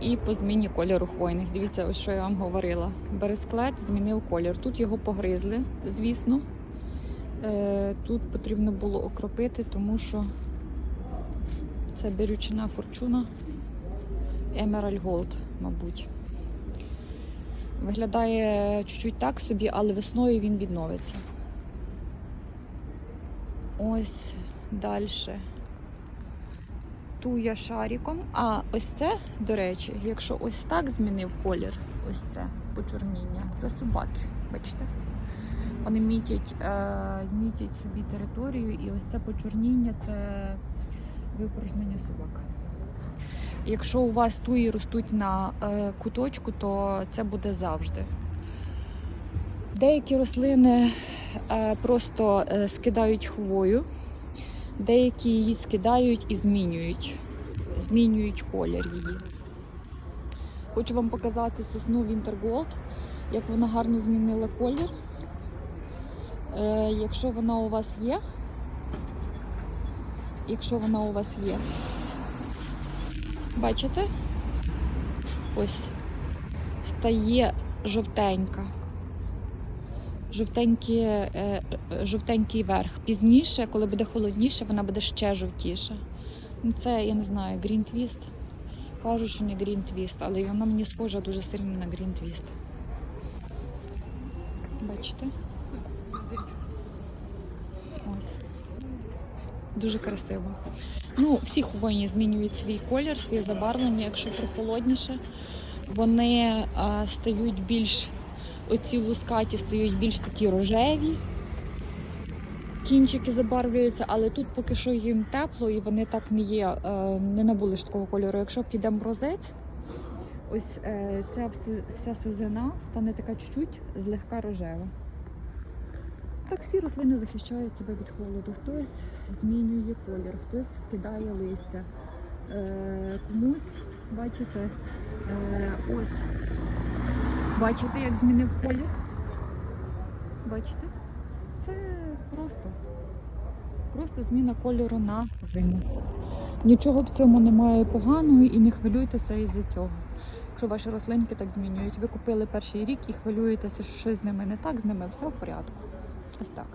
і по зміні кольору хвойних. Дивіться, ось що я вам говорила. Бересклет змінив колір. Тут його погризли, звісно. Е, Тут потрібно було окропити, тому що це бірючина форчуна Emerald Gold, мабуть. Виглядає чуть-чуть так собі, але весною він відновиться. Ось далі. Туя шариком. А ось це, до речі, якщо ось так змінив колір, ось це почорніння, це собаки. Бачите? Вони мітять, е, мітять собі територію, і ось це почорніння це випорожнення собак. Якщо у вас туї ростуть на е, куточку, то це буде завжди. Деякі рослини е, просто е, скидають хвою, деякі її скидають і змінюють. Змінюють колір її. Хочу вам показати сосну Winter Gold, як вона гарно змінила колір. Е, якщо вона у вас є, якщо вона у вас є, бачите? Ось стає жовтенька. Жовтенький, е, е, жовтенький верх. Пізніше, коли буде холодніше, вона буде ще жовтіша. Ну, Це, я не знаю, Green Twist. Кажуть, що не Green Twist, але вона мені схожа дуже сильно на Green Twist. Бачите? Ось. Дуже красиво. Ну, всі хвойні змінюють свій колір, своє забарвлення, якщо прохолодніше. Вони а, стають більш, оці лускаті стають більш такі рожеві. Кінчики забарвлюються, але тут поки що їм тепло і вони так не є, е, не набули ж такого кольору. Якщо піде морозець, ось е, ця вся, сизина стане така чуть-чуть злегка рожева. Так всі рослини захищають себе від холоду. Хтось змінює колір, хтось скидає листя. Е, комусь, бачите, ось. Бачите, як змінив колір? Бачите? Це просто. Просто зміна кольору на зиму. Нічого в цьому немає поганого і не хвилюйтеся із-за цього. Якщо ваші рослинки так змінюють, ви купили перший рік і хвилюєтеся, що щось з ними не так, з ними все в порядку. Ось так.